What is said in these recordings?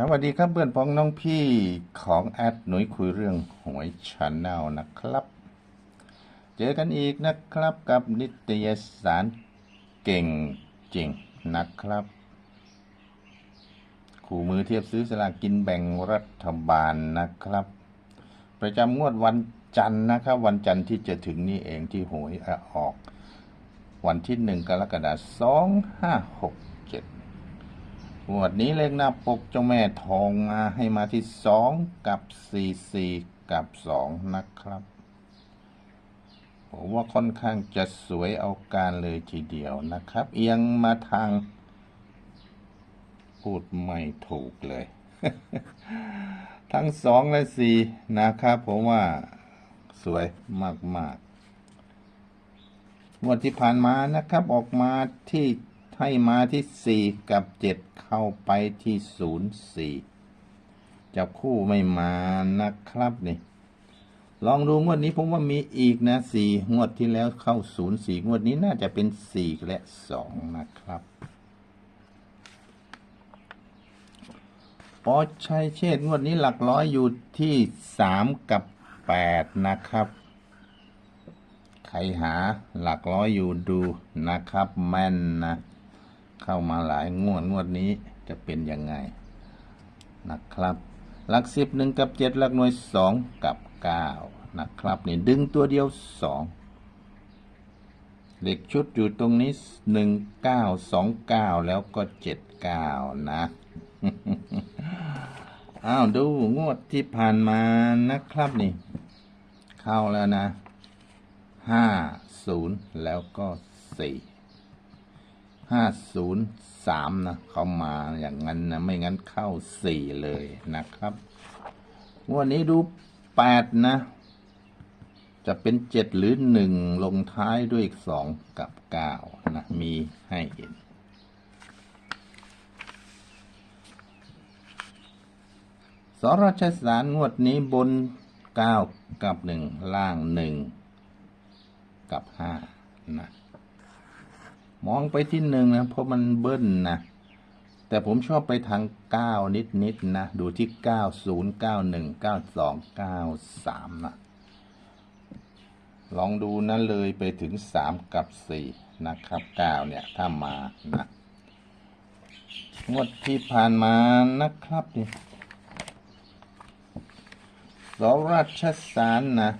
ครับสวัสดีครับเพื่อนพ้องน้องพี่ของแอดหนุ่ยคุยเรื่องหวยชาแนลนะครับ เจอกันอีกนะครับกับนิตยสารเก่งจริงนะครับ คู่มือเทียบซื้อสลากกินแบ่งรัฐบาลนะครับ ประจำงวดวันจันทร์นะครับ วันจันทร์ที่จะถึงนี้เองที่หวยออก วันที่หนึ่งกรกฎาคมสองห้าหกเจ็ด งวดนี้เลขหน้าปกเจ้าแม่ทองมาให้มาที่สองกับสี่สี่กับสองนะครับ ผมว่าค่อนข้างจะสวยเอาการเลยทีเดียวนะครับ เอียงมาทาง พูดไม่ถูกเลย ทั้งสองและสี่นะครับ ผมว่าสวยมากๆงวดที่ผ่านมานะครับ ออกมาที่ ให้มาที่สี่กับเจ็ดเข้าไปที่ศูนย์สี่จับคู่ไม่มานะครับนี่ลองดูงวดนี้ผมว่ามีอีกนะสี่งวดที่แล้วเข้าศูนย์สี่งวดนี้น่าจะเป็นสี่และสองนะครับปอชัยเชษงวดนี้หลักร้อยอยู่ที่สามกับแปดนะครับ ใครหาหลักร้อยอยู่ดูนะครับ แม่นนะ เข้ามาหลายงวดงวดนี้จะเป็นยังไงนะครับ หลักสิบหนึ่งกับเจ็ดหลักหน่วยสองกับเก้านะครับนี่ดึงตัวเดียวสองเด็กชุดอยู่ตรงนี้หนึ่งเก้าสองเก้าแล้วก็เจ็ดเก้านะอ้าวดูงวดที่ผ่านมานะครับนี่ เข้าแล้วนะห้าศูนย์แล้วก็สี่ ห้าศูนย์สามนะ เขามาอย่างนั้นนะ ไม่งั้นเข้าสี่เลยนะครับงวันนี้ดูแปดนะ จะเป็นเจ็ดหรือหนึ่งลงท้ายด้วยอีกสองกับเก้านะ มีให้เห็นสราชสารงวดนี้บนเก้ากับหนึ่งล่างหนึ่งกับห้านะ มองไปที่หนึ่งนะ เพราะมันเบิ้ลนะ แต่ผมชอบไปทางเก้านิดนิดๆนะ ดูที่เก้าศูนย์เก้าหนึ่งเก้าสองเก้าสามนะ ลองดูนะเลยไปถึงสามกับสี่นะครับเก้าเนี่ย ถ้ามานะงวดที่ผ่านมานะครับนี่สราชสารนะ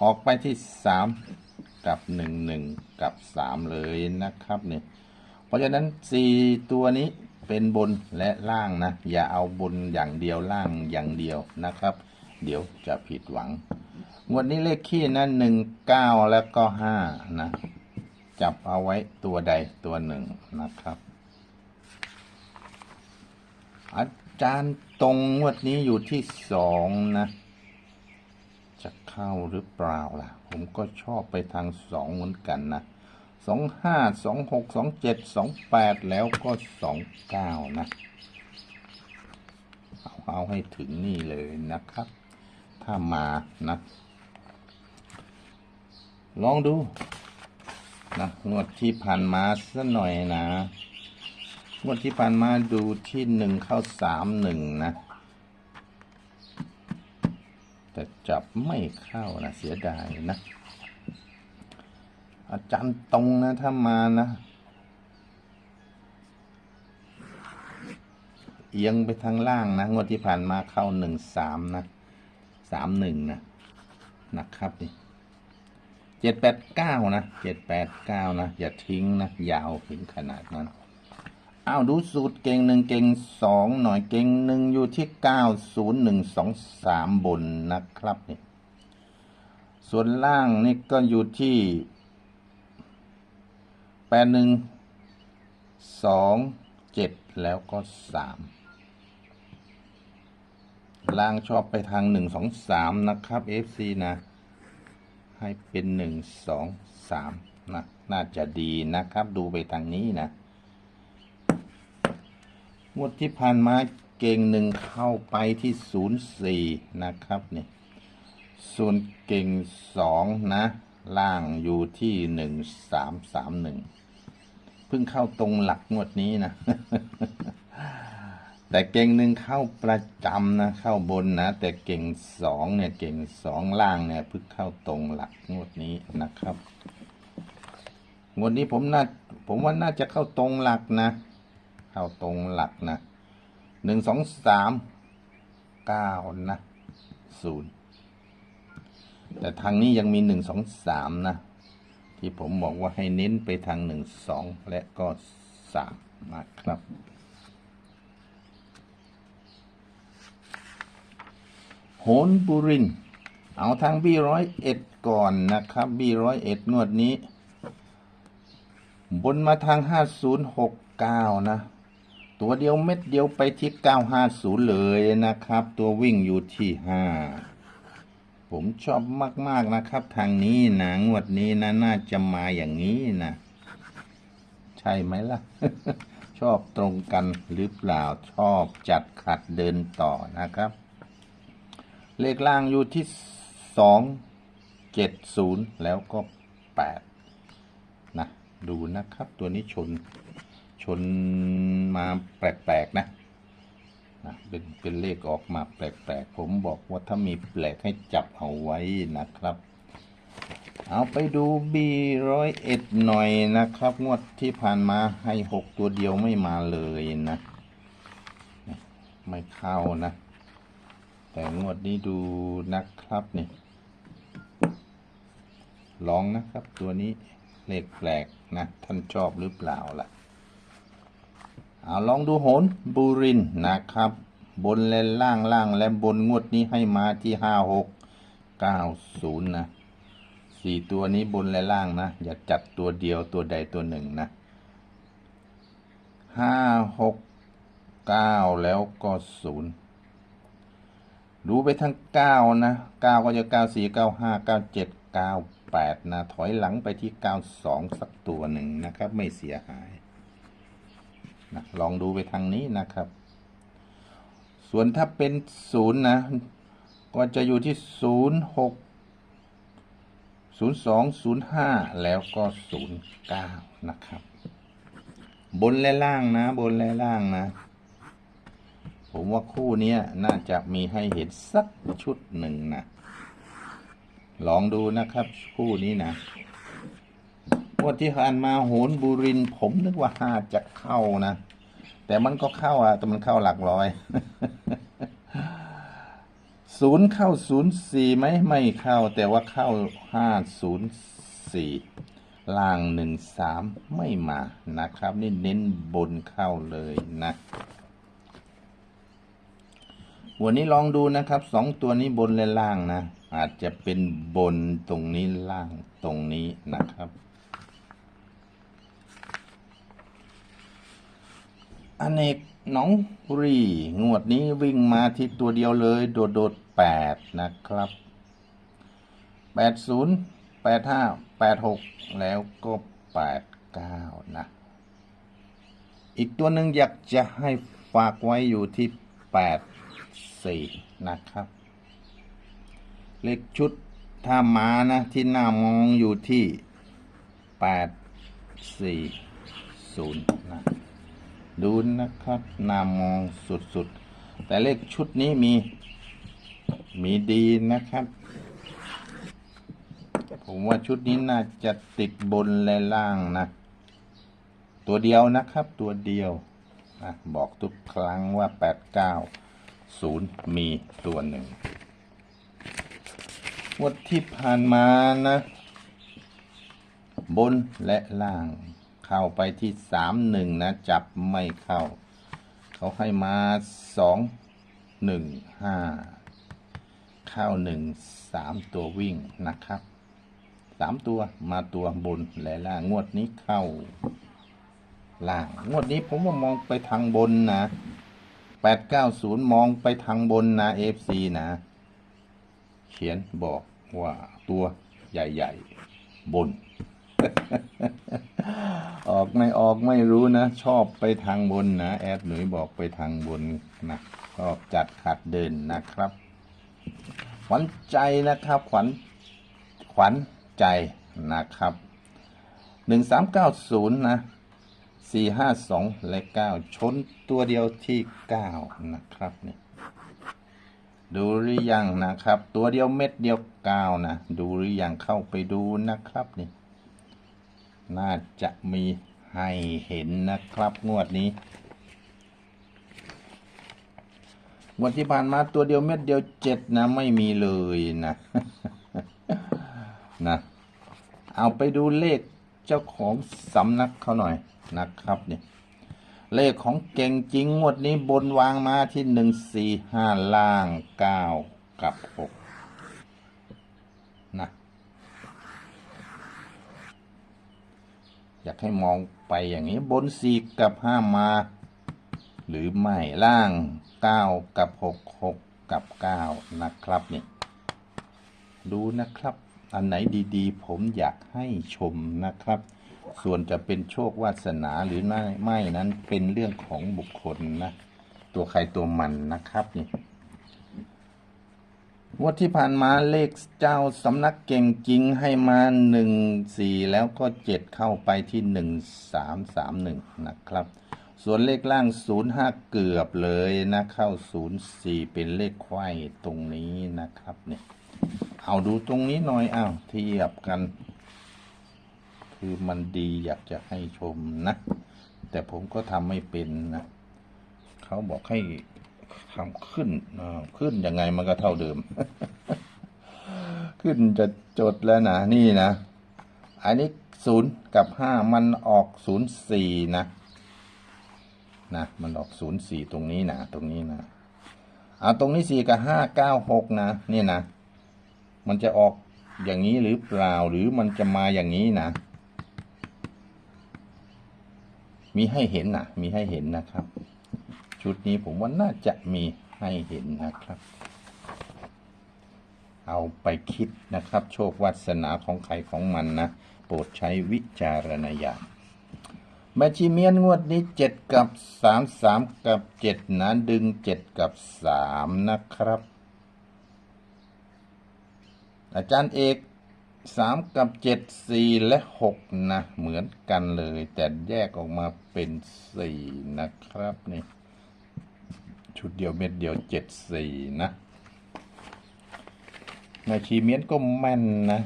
ออกไปที่สาม กับหนึ่งหนึ่งกับสามเลยนะครับเนี่ยเพราะฉะนั้นสี่ตัวนี้เป็นบนและล่างนะ อย่าเอาบนอย่างเดียวล่างอย่างเดียวนะครับ เดี๋ยวจะผิดหวังงวดนี้เลขขี้นะหนึ่งเก้าแล้วก็ห้านะ จับเอาไว้ตัวใดตัวหนึ่งนะครับอาจารย์ตรงงวดนี้อยู่ที่สองนะ จะเข้าหรือเปล่าล่ะ ผมก็ชอบไปทางสองเหมือนกันนะสองห้าสองหกสองเจ็ดสองแปดแล้วก็สองเก้านะเอาเอาให้ถึงนี่เลยนะครับ ถ้ามานะ ลองดูนะงวดที่ผ่านมาสักหน่อยนะงวดที่ผ่านมาดูที่หนึ่งเข้าสามหนึ่งนะ แต่จับไม่เข้านะเสียดายนะ อาจารย์ตรงนะถ้ามานะ เอียงไปทางล่างนะ งวดที่ผ่านมาเข้าหนึ่งสามนะสามหนึ่งนะนะครับนี่เจ็ดแปดเก้านะเจ็ดแปดเก้านะ อย่าทิ้งนะ ยาวถึงขนาดนั้น อ้าวดูสูตรเก่งหนึ่งเก่งสองหน่อยเก่งหนึ่งอยู่ที่เก้าศูนย์หนึ่งสองสามบนนะครับนี่ส่วนล่างนี่ก็อยู่ที่แปดหนึ่งสองเจ็ดแล้วก็สามล่างชอบไปทางหนึ่งสองสามนะครับ FC นะ ให้เป็นหนึ่งสองสามนะ น่าจะดีนะครับ ดูไปทางนี้นะ งวดที่ผ่านมาเก่งหนึ่งเข้าไปที่ศูนย์สี่นะครับนี่ส่วนเก่งสองนะ ล่างอยู่ที่หนึ่งสามสามหนึ่งเพิ่งเข้าตรงหลักงวดนี้นะ แต่เก่งหนึ่งเข้าประจำนะ เข้าบนนะ แต่เก่งสองเนี่ยเก่งสองล่างเนี่ยเพิ่งเข้าตรงหลักงวดนี้นะครับงวดนี้ผมน่าผมว่าน่าจะเข้าตรงหลักนะ เข้าตรงหลักนะหนึ่งสองสามเก้านะศูนย์แต่ทางนี้ยังมีหนึ่งสองสามนะ ที่ผมบอกว่าให้เน้นไปทางหนึ่งสองและก็สามนะครับโหนบุริน เอาทางบีร้อยเอ็ดก่อนนะครับบีร้อยเอ็ดงวดนี้ บนมาทางห้าศูนย์หกเก้านะ ตัวเดียวเม็ดเดียวไปที่เก้าห้าศูนย์เลยนะครับ ตัววิ่งอยู่ที่ห้าผมชอบมาก ๆ นะครับ ทางนี้นะงวดนี้นะน่าจะมาอย่างนี้นะ ใช่ไหมล่ะ ชอบตรงกันหรือเปล่าชอบจัดขัดเดินต่อนะครับ เลขล่างอยู่ที่สองเจ็ดศูนย์แล้วก็แปดนะ ดูนะครับ ตัวนี้ชน ชนมาแปลกๆนะนะเป็นเป็นเลขออกมาแปลกๆ ผมบอกว่าถ้ามีแปลกให้จับเอาไว้นะครับ เอาไปดูบีร้อยเอ็ดหน่อยนะครับ งวดที่ผ่านมาให้หกตัวเดียวไม่มาเลยนะ ไม่เข้านะ แต่งวดนี้ดูนะครับนี่ลองนะครับตัวนี้เลขแปลกนะ ท่านชอบหรือเปล่าล่ะ เอาลองดูโหนบูรินนะครับ บนและล่างล่างและบนงวดนี้ให้มาที่ห้าหกเก้าศูนย์นะสี่ตัวนี้บนและล่างนะ อย่าจัดตัวเดียวตัวใดตัวหนึ่งนะห้าหกเก้าแล้วก็ศูนย์ดูไปทั้งเก้านะเก้าก็จะเก้าสี่เก้าห้าเก้าเจ็ดเก้าแปดนะ ถอยหลังไปที่เก้าสองสักตัวหนึ่งนะครับ ไม่เสียหาย นะลองดูไปทางนี้นะครับ ส่วนถ้าเป็นศูนย์นะ ก็จะอยู่ที่ศูนย์หกศูนย์สองศูนย์ห้าแล้วก็ศูนย์เก้านะครับ บนและล่างนะ บนและล่างนะ ผมว่าคู่นี้น่าจะมีให้เห็นสักชุดหนึ่งนะ ลองดูนะครับ คู่นี้นะ วดที่ผ่านมาโหนบุรินผมนึกว่าห้าจะเข้านะ แต่มันก็เข้าอะแต่มันเข้าหลักร้อยศูนย์เข้าศูนย์สี่ไหมไม่เข้า แต่ว่าเข้าห้าศูนย์สี่ล่างหนึ่งสามไม่มานะครับ นี่เน้นบนเข้าเลยนะ วันนี้ลองดูนะครับสองตัวนี้บนและล่างนะ อาจจะเป็นบนตรงนี้ล่างตรงนี้นะครับ อเนกหนองรี งวดนี้วิ่งมาที่ตัวเดียวเลย โดดโดดแปดนะครับแปดศูนย์แปดห้าแปดหกแล้วก็แปดเก้านะ อีกตัวหนึ่งอยากจะให้ฝากไว้อยู่ที่แปดสี่นะครับ เลขชุดถ้ามานะที่หน้ามองอยู่ที่แปดสี่ศูนย์นะ ดูนะครับนามองสุดๆ แต่เลขชุดนี้มี มีดีนะครับ ผมว่าชุดนี้น่าจะติดบนและล่างนะ ตัวเดียวนะครับ ตัวเดียวนะบอกทุกครั้งว่าแปดเก้าศูนย์มีตัวหนึ่งงวดที่ผ่านมานะ บนและล่าง เข้าไปที่สามหนึ่งนะ จับไม่เข้า เขาให้มาสองหนึ่งห้าเข้าหนึ่งสามตัววิ่งนะครับสามตัวมาตัวบนและล่างงวดนี้เข้า ล่าง งวดนี้ผมว่ามองไปทางบนนะแปดเก้าศูนย์มองไปทางบนนะเอฟซีนะ เขียนบอกว่าตัวใหญ่ ๆ บน ออกไม่ออกไม่รู้นะ ชอบไปทางบนนะ แอดหนุ่ยบอกไปทางบนนะชอบจัดขัดเดินนะครับ ขวัญใจนะครับ ขวัญขวัญใจนะครับหนึ่งสามเก้าศูนย์นะสี่ห้าสองและเก้าชนตัวเดียวที่เก้านะครับนี่ดูหรือยังนะครับ ตัวเดียวเม็ดเดียวเก้านะ ดูหรือยังเข้าไปดูนะครับนี่ น่าจะมีให้เห็นนะครับงวดนี้งวดที่ผ่านมาตัวเดียวเม็ดเดียวเจ็ดนะไม่มีเลยนะนะเอาไปดูเลขเจ้าของสำนักเขาหน่อยนะครับเนี่ยเลขของเก่งจริงงวดนี้บนวางมาที่หนึ่งสี่ห้าล่างเก้ากับหกนะ อยากให้มองไปอย่างนี้บนสี่กับห้ามา หรือไม่ล่างเก้ากับหกหกกับเก้านะครับนี่ดูนะครับ อันไหนดีๆ ผมอยากให้ชมนะครับ ส่วนจะเป็นโชควาสนาหรือไม่ไม่นั้นเป็นเรื่องของบุคคลนะ ตัวใครตัวมันนะครับนี่ งวดที่ผ่านมาเลขเจ้าสำนักเก่งจริงให้มาหนึ่งสี่แล้วก็เจ็ดเข้าไปที่หนึ่งสามสามหนึ่งนะครับ ส่วนเลขล่างศูนย์ห้าเกือบเลยนะเข้าศูนย์สี่เป็นเลขไขว้ตรงนี้นะครับเนี่ยเอาดูตรงนี้หน่อยอ้าวเทียบกัน คือมันดีอยากจะให้ชมนะ แต่ผมก็ทำไม่เป็นนะ เขาบอกให้ ทำขึ้นขึ้นยังไงมันก็เท่าเดิม ขึ้นจะจดแล้วนะ นี่นะ อันนี้ศูนย์กับห้ามันออกศูนย์สี่นะ นะ มันออกศูนย์สี่ตรงนี้นะตรงนี้นะเอาตรงนี้สี่กับห้าเก้าหกนะนี่นะ มันจะออกอย่างนี้หรือเปล่าหรือมันจะมาอย่างนี้นะ มีให้เห็นนะมีให้เห็นนะครับ ชุดนี้ผมว่าน่าจะมีให้เห็นนะครับ เอาไปคิดนะครับ โชควาสนาของใครของมันนะ โปรดใช้วิจารณญาณแมชชีเมียนงวดนี้เจ็ดกับสามสามกับเจ็ดนะดึงเจ็ดกับสามนะครับ อาจารย์เอกสามกับเจ็ดสี่และหกนะ เหมือนกันเลย แต่แยกออกมาเป็นสี่นะครับนี่ ชุดเดียวเม็ดเดียวเจ็ดสี่นะแม่ชีเมียนก็แม่นนะ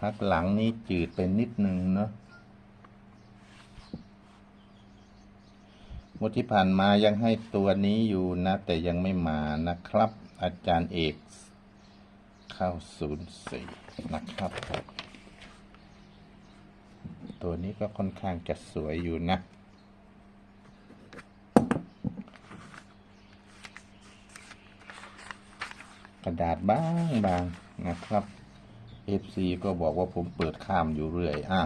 พักหลังนี้จืดไปนิดนึงเนาะงวดที่ผ่านมายังให้ตัวนี้อยู่นะ แต่ยังไม่มานะครับ อาจารย์เอก เข้าศูนย์สี่นะครับ ตัวนี้ก็ค่อนข้างจะสวยอยู่นะ ระดาษบางบางนะครับ FC ก็บอกว่าผมเปิดข้ามอยู่เรื่อยอะ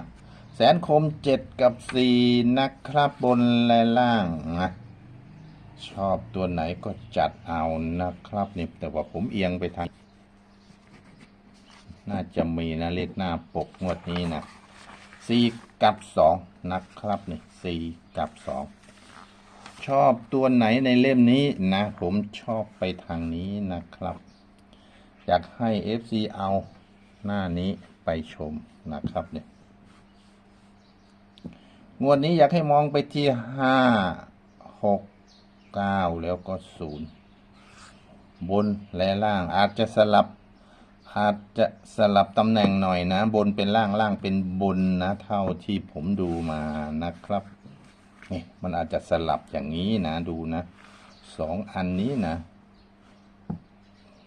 แสนคมเจ็ดกับสี่นะครับบนและล่างนะชอบตัวไหนก็จัดเอานะครับนี่แต่ว่าผมเอียงไปทาง น่าจะมีนะเลขหน้าปกงวดนี้นะสี่กับสองนะครับนี่สี่กับสองชอบตัวไหนในเล่มนี้นะ ผมชอบไปทางนี้นะครับ อยากให้ FC เอาหน้านี้ไปชมนะครับเนี่ยงวดนี้อยากให้มองไปที่ห้าหกเก้าแล้วก็ศูนย์บนและล่างอาจจะสลับ อาจจะสลับตำแหน่งหน่อยนะ บนเป็นล่างล่างเป็นบนนะ เท่าที่ผมดูมานะครับนี่มันอาจจะสลับอย่างนี้นะดูนะสองอันนี้นะ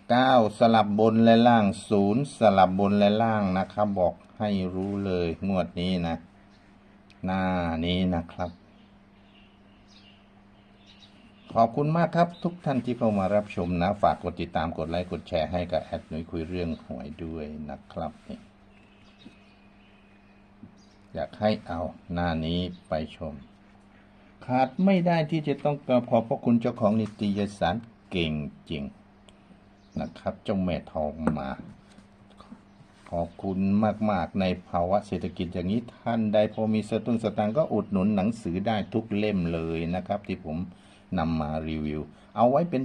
เก้าสลับบนและล่างศูนย์สลับบนและล่างนะครับ บอกให้รู้เลยงวดนี้นะ หน้านี้นะครับ ขอบคุณมากครับทุกท่านที่เข้ามารับชมนะ ฝากกดติดตามกดไลค์กดแชร์ให้กับแอดหนุ่ยคุยเรื่องหวยด้วยนะครับนี่อยากให้เอาหน้านี้ไปชม ขาดไม่ได้ที่จะต้องกราบขอบพระคุณเจ้าของนิตยสารเก่งจริง นะครับ เจ้าแม่ทองมา ขอบคุณมาก ๆ ในภาวะเศรษฐกิจอย่างนี้ท่านใดพอมีสตุ้งสตางค์ก็อุดหนุนหนังสือได้ทุกเล่มเลยนะครับ ที่ผมนำมารีวิว เอาไว้เป็น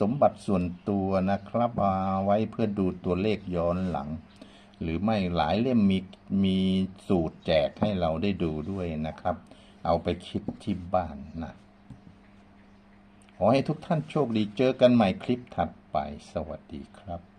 สมบัติส่วนตัวนะครับเอาไว้เพื่อดูตัวเลขย้อนหลัง หรือไม่หลายเล่มมีมีสูตรแจกให้เราได้ดูด้วยนะครับ เอาไปคิดที่บ้านนะขอให้ทุกท่านโชคดีเจอกันใหม่คลิปถัด ไปสวัสดีครับ